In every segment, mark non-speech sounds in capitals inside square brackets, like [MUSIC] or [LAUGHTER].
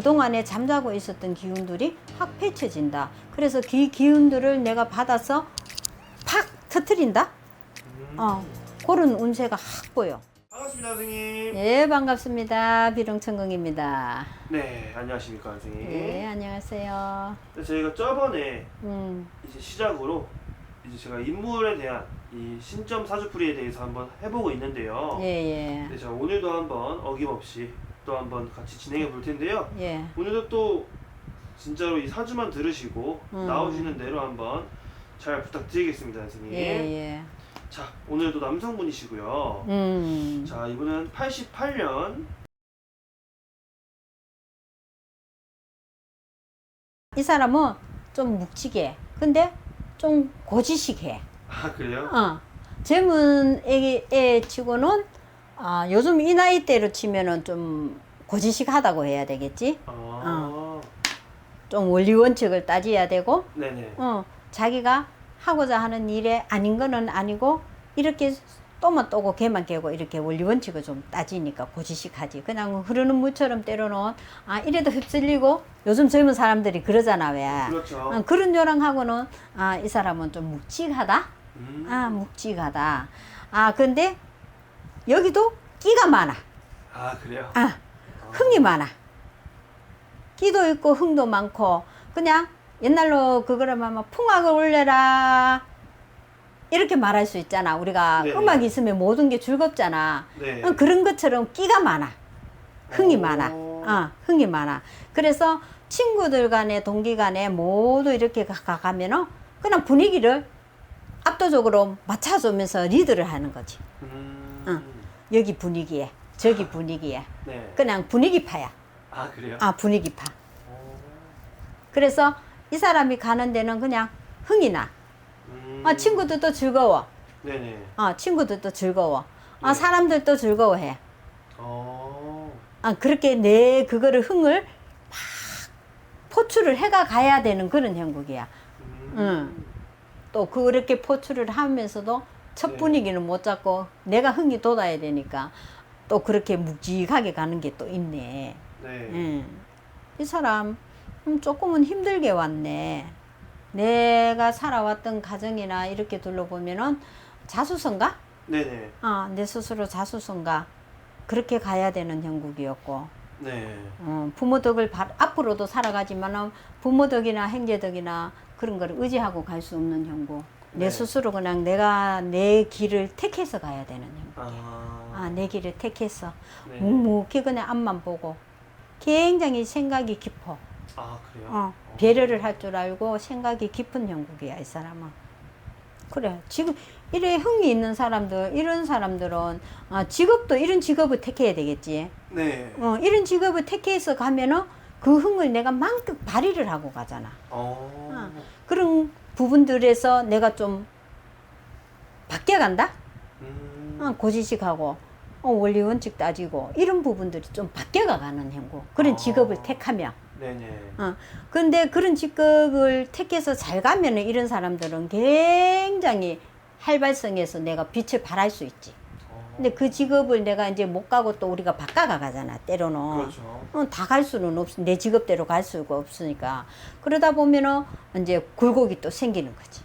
그동안에 잠자고 있었던 기운들이 확 펼쳐진다. 그래서 그 기운들을 내가 받아서 팍 터트린다. 어, 그런 운세가 확 보여. 반갑습니다, 선생님. 네, 반갑습니다. 비룡천궁입니다. 네, 안녕하십니까, 선생님. 네, 안녕하세요. 네, 저희가 저번에 음, 이제 시작으로 이제 제가 인물에 대한 이 신점 사주풀이에 대해서 한번 해보고 있는데요. 예, 예, 네, 자 오늘도 한번 어김없이 또 한번 같이 진행해 볼 텐데요. 예. 오늘도 또 진짜로 이 사주만 들으시고 음. 나오시는 대로 한번 잘 부탁드리겠습니다, 선생님. 예, 예. 자, 오늘도 남성분이시고요. 음, 자, 이분은 88년 이 사람은 좀 묵직해. 근데 좀 고지식해. 아 그래요? 어. 젊은 애, 애 치고는 아, 요즘 이 나이대로 치면은 좀 고지식하다고 해야 되겠지. 아, 좀 원리 원칙을 따져야 되고, 네네. 어, 자기가 하고자 하는 일에 아닌 거는 아니고 이렇게 또만 또고 개만 깨고 이렇게 원리 원칙을 좀 따지니까 고지식하지. 그냥 흐르는 물처럼 때로는 아 이래도 휩쓸리고 요즘 젊은 사람들이 그러잖아 왜. 그렇죠. 어, 그런 요랑하고는 아 이 사람은 좀 묵직하다. 음. 아 묵직하다. 아 근데 여기도 끼가 많아. 아 그래요? 아 흥이 많아. 끼도 있고 흥도 많고 그냥 옛날로 그거라면 막 풍악을 올려라 이렇게 말할 수 있잖아. 우리가 네네. 음악이 있으면 모든 게 즐겁잖아. 네. 어, 그런 것처럼 끼가 많아. 흥이 오. 많아. 어, 흥이 많아. 그래서 친구들 간에 동기 간에 모두 이렇게 가- 가가면은 그냥 분위기를 압도적으로 맞춰주면서 리드를 하는 거지. 음. 응. 여기 분위기에, 저기 분위기에. 네. 그냥 분위기파야. 아 그래요? 아, 분위기파. 오. 그래서 이 사람이 가는 데는 그냥 흥이 나. 음. 아, 친구들도 즐거워. 네네. 아, 친구들도 즐거워. 아, 네. 사람들도 즐거워해. 어. 아, 그렇게 내 그거를 흥을 막 포출을 해가 가야 되는 그런 형국이야. 음. 응. 또 그렇게 포출을 하면서도 첫 네. 분위기는 못 잡고 내가 흥이 돋아야 되니까 또 그렇게 묵직하게 가는 게 또 있네. 네. 응. 이 사람 음, 조금은 힘들게 왔네. 내가 살아왔던 가정이나 이렇게 둘러보면은 자수성가? 네네. 아, 내 스스로 자수성가? 그렇게 가야 되는 형국이었고, 네. 어, 부모 덕을 바, 앞으로도 살아가지만은 부모 덕이나 형제 덕이나 그런 걸 의지하고 갈 수 없는 형국. 내 네. 스스로 그냥 내가 내 길을 택해서 가야 되는 형국. 아. 아, 내 길을 택해서 네. 묵묵히 그냥 앞만 보고 굉장히 생각이 깊어. 아 그래요? 어, 배려를 할 줄 알고 생각이 깊은 형국이야, 이 사람은. 그래. 지금, 이래 흥이 있는 사람들, 이런 사람들은, 아, 직업도 이런 직업을 택해야 되겠지. 네. 어, 이런 직업을 택해서 가면은 그 흥을 내가 만큼 발휘를 하고 가잖아. 어. 어. 그런 부분들에서 내가 좀 바뀌어 간다? 음. 어, 고지식하고, 어, 원리 원칙 따지고, 이런 부분들이 좀 바뀌어 가는 형국. 그런 아. 직업을 택하면. 네네. 어, 근데 그런 직업을 택해서 잘 가면 은 이런 사람들은 굉장히 활발성에서 내가 빛을 발할 수 있지. 어. 근데 그 직업을 내가 이제 못 가고 또 우리가 바꿔가 가잖아, 때로는. 그렇죠. 어, 다갈 수는 없, 내 직업대로 갈 수가 없으니까. 그러다 보면은 이제 굴곡이 또 생기는 거지.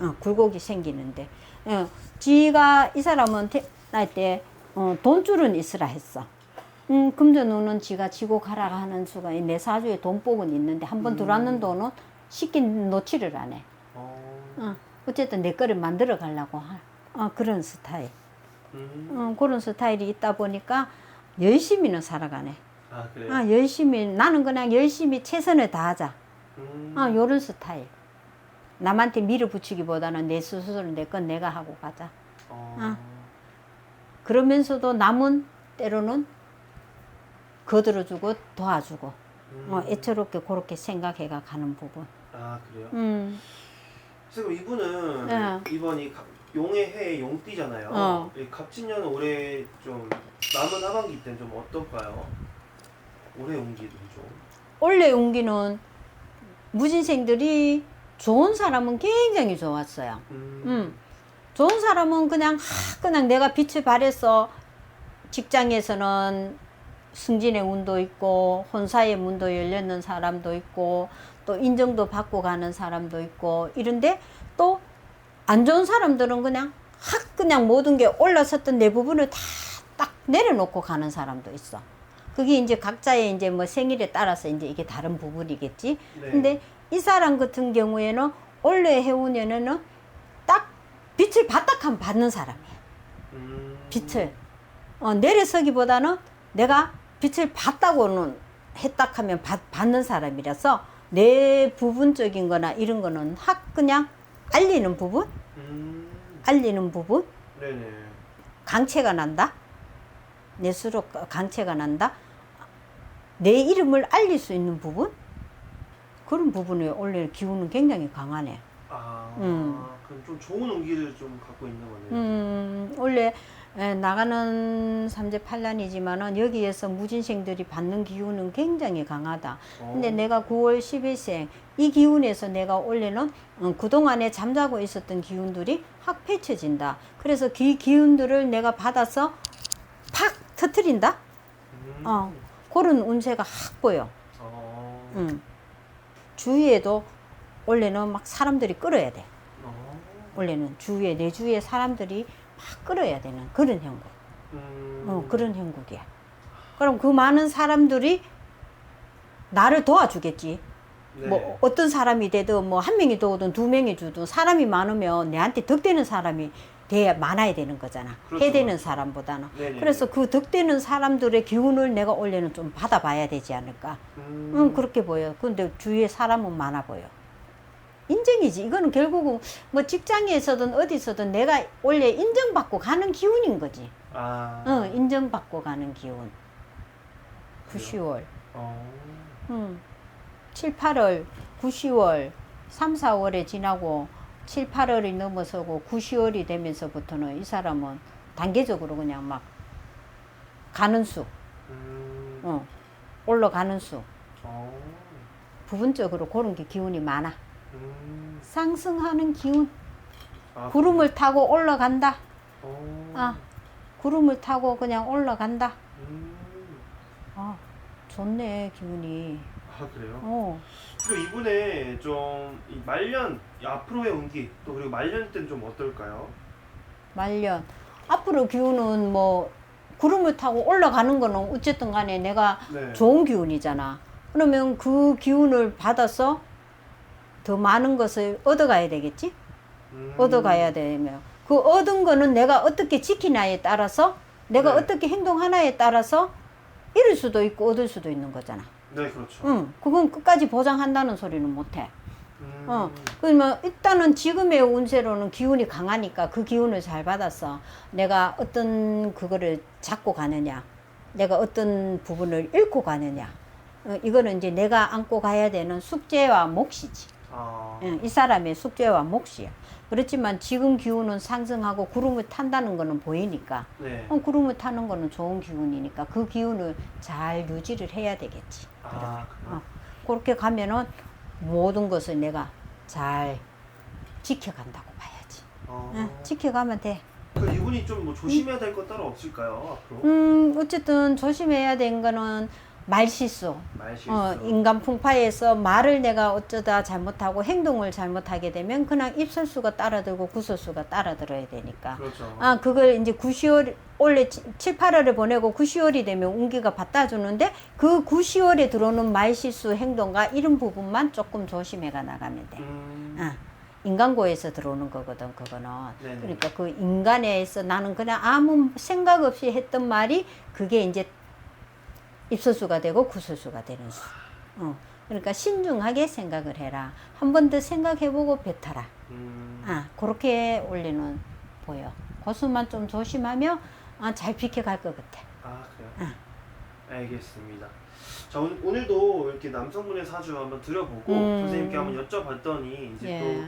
음. 어, 굴곡이 생기는데. 어, 지가, 이 사람은 날 때, 어, 돈줄은 있으라 했어. 음, 금전 운은 지가 지고 가라 하는 수가 이내 사주에 돈복은 있는데 한번 음. 들어왔는 돈은 쉽게 놓지를 않아. 어. 어, 어쨌든 내 거를 만들어 가려고 하, 어, 그런 스타일. 음. 어, 그런 스타일이 있다 보니까 열심히는 살아가네. 아 그래요? 아, 열심히, 나는 그냥 열심히 최선을 다하자. 음. 아, 요런 스타일. 남한테 밀어붙이기보다는 내 스스로 내 건 내가 하고 가자. 어. 아. 그러면서도 남은 때로는 거들어주고 도와주고 음. 어, 애처롭게 그렇게 생각해가 가는 부분. 아 그래요? 음, 선생님 이분은 네. 이번이 갑- 용의 해 용띠잖아요. 어. 이 갑진년 올해 좀 남은 하반기 때는 좀 어떨까요? 올해 용기도 좀. 원래 용기는 무진생들이 좋은 사람은 굉장히 좋았어요. 음. 음, 좋은 사람은 그냥 하, 그냥 내가 빛을 발해서 직장에서는 승진의 운도 있고 혼사의 문도 열렸는 사람도 있고 또 인정도 받고 가는 사람도 있고 이런데 또 안 좋은 사람들은 그냥 확 그냥 모든 게 올라섰던 내 부분을 다 딱 내려놓고 가는 사람도 있어. 그게 이제 각자의 이제 뭐 생일에 따라서 이제 이게 다른 부분이겠지. 네. 근데 이 사람 같은 경우에는 원래 해운에는 딱 빛을 바닥한 받는 사람이야. 음. 빛을 어, 내려서기보다는 내가 빛을 봤다고는 했다 하면 받, 받는 사람이라서 내 부분적인 거나 이런 거는 확 그냥 알리는 부분 음. 알리는 부분 네네. 강체가 난다 내 스스로 강체가 난다 내 이름을 알릴 수 있는 부분 그런 부분에 원래 기운은 굉장히 강하네 아. 음. 그럼 좀 좋은 운기를 좀 갖고 있는 거네요. 음, 원래 에, 나가는 삼재 팔란이지만은 여기에서 무진생들이 받는 기운은 굉장히 강하다. 근데 어. 내가 9월 10일생 이 기운에서 내가 원래는 음, 그동안에 잠자고 있었던 기운들이 확 펼쳐진다. 그래서 그 기운들을 내가 받아서 팍 터트린다. 음. 어, 그런 운세가 확 보여. 어. 음. 주위에도 원래는 막 사람들이 끌어야 돼. 어. 원래는 주위에 내 주위에 사람들이 막 끌어야 되는 그런 형국. 음. 어, 그런 형국이야. 그럼 그 많은 사람들이 나를 도와주겠지. 네. 뭐 어떤 사람이 되든 뭐 한 명이 도든 두 명이 주든 사람이 많으면 내한테 덕되는 사람이 돼야 많아야 되는 거잖아. 그렇죠, 해되는 그렇죠. 사람보다는. 네네. 그래서 그 덕되는 사람들의 기운을 내가 원래는 좀 받아봐야 되지 않을까. 음. 응, 그렇게 보여. 근데 주위에 사람은 많아 보여. 인정이지. 이거는 결국은 뭐 직장에서든 어디서든 내가 원래 인정받고 가는 기운인 거지. 아. 어, 인정받고 가는 기운. 9, 그래요? 10월. 어. 음. 7, 8월, 9, 10월, 3, 4월에 지나고 7, 8월이 넘어서고 9, 10월이 되면서부터는 이 사람은 단계적으로 그냥 막 가는 수, 음. 어, 올라가는 수. 어. 부분적으로 그런 게 기운이 많아. 음. 상승하는 기운. 아, 구름을 타고 올라간다. 어. 아, 구름을 타고 그냥 올라간다. 음. 아, 좋네, 기운이. 아 그래요? 어. 그리고 이분의 좀이 말년 이 앞으로의 운기 또 그리고 말년 때는 좀 어떨까요? 말년. 앞으로 기운은 뭐, 구름을 타고 올라가는 거는 어쨌든 간에 내가 네. 좋은 기운이잖아. 그러면 그 기운을 받아서 더 많은 것을 얻어가야 되겠지? 음. 얻어가야 되면. 그 얻은 거는 내가 어떻게 지키냐에 따라서 내가 네. 어떻게 행동하냐에 따라서 잃을 수도 있고 얻을 수도 있는 거잖아. 네 그렇죠. 응, 그건 끝까지 보장한다는 소리는 못해. 음. 어, 그러면 일단은 지금의 운세로는 기운이 강하니까 그 기운을 잘 받아서 내가 어떤 그거를 잡고 가느냐, 내가 어떤 부분을 잃고 가느냐, 어, 이거는 이제 내가 안고 가야 되는 숙제와 몫이지. 아. 응, 이 사람의 숙제와 몫이야. 그렇지만 지금 기운은 상승하고 구름을 탄다는 거는 보이니까, 네. 어, 구름을 타는 거는 좋은 기운이니까 그 기운을 잘 유지를 해야 되겠지. 아 그래요? 어, 그렇게 가면은 모든 것을 내가 잘 지켜간다고 봐야지. 어. 응, 지켜가면 돼. 그 이분이 좀 뭐 조심해야 될 것 따로 없을까요 앞으로? 음, 어쨌든 조심해야 되는 거는 말실수. 말실수. 어, 인간 풍파에서 말을 내가 어쩌다 잘못하고 행동을 잘못하게 되면 그냥 입설수가 따라들고 구설수가 따라들어야 되니까. 그렇죠. 아, 그걸 이제 9, 10월, 원래 7, 8월을 보내고 9, 10월이 되면 운기가 받아주는데 그 9, 10월에 들어오는 말실수 행동과 이런 부분만 조금 조심해가 나가면 돼. 음. 아, 인간고에서 들어오는 거거든, 그거는. 네네. 그러니까 그 인간에서 나는 그냥 아무 생각 없이 했던 말이 그게 이제 입소수가 되고 구소수가 되는 수. 어. 그러니까 신중하게 생각을 해라. 한 번 더 생각해보고 뱉어라. 음. 아, 그렇게 원래는 보여. 고수만 좀 조심하면 아, 잘 비켜갈 것 같아. 아 그래요? 응. 알겠습니다. 자 오늘, 오늘도 이렇게 남성분의 사주 한번 들어보고 음. 선생님께 한번 여쭤봤더니 이제 예. 또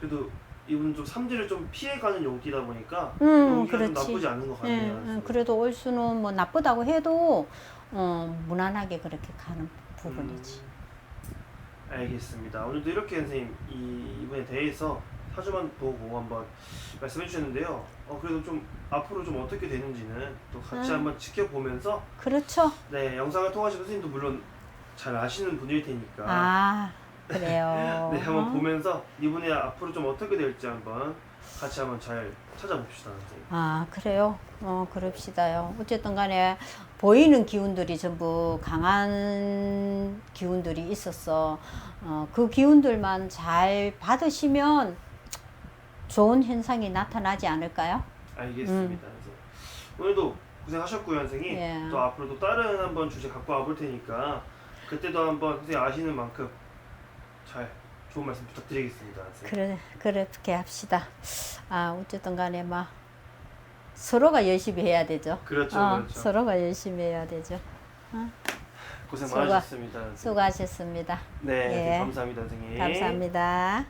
그래도 이분 좀 삼지를 좀 피해가는 용기다 보니까 음, 그렇지. 나쁘지 않은 것 예, 같네요. 음, 그래도 올 수는 뭐 나쁘다고 해도 어, 무난하게 그렇게 가는 부분이지. 음, 알겠습니다. 오늘도 이렇게 선생님 이 이분에 대해서 사주만 보고 한번 말씀해 주셨는데요. 어, 그래도 좀 앞으로 좀 어떻게 되는지는 또 같이 음. 한번 지켜보면서 그렇죠. 네 영상을 통하신 선생님도 물론 잘 아시는 분일 테니까 아, 그래요. [LAUGHS] 네 한번 보면서 이분이 앞으로 좀 어떻게 될지 한번 같이 한번 잘 찾아봅시다 선생님. 아, 그래요? 어, 그럽시다요. 어쨌든 간에 보이는 기운들이 전부 강한 기운들이 있었어. 어, 그 기운들만 잘 받으시면 좋은 현상이 나타나지 않을까요? 알겠습니다. 선생님. 오늘도 고생하셨고요 선생님. 예. 또 앞으로 또 다른 한번 주제 갖고 와볼 테니까 그때도 한번 선생님 아시는 만큼 잘 좋은 말씀 부탁드리겠습니다. 선생님. 그래, 그렇게 합시다. 아, 어쨌든 간에 막 서로가 열심히 해야 되죠. 그렇죠, 어, 그렇죠. 서로가 열심히 해야 되죠. 고생 수고- 많으셨습니다. 선생님. 수고하셨습니다. 네, 예. 감사합니다, 선생님. 감사합니다.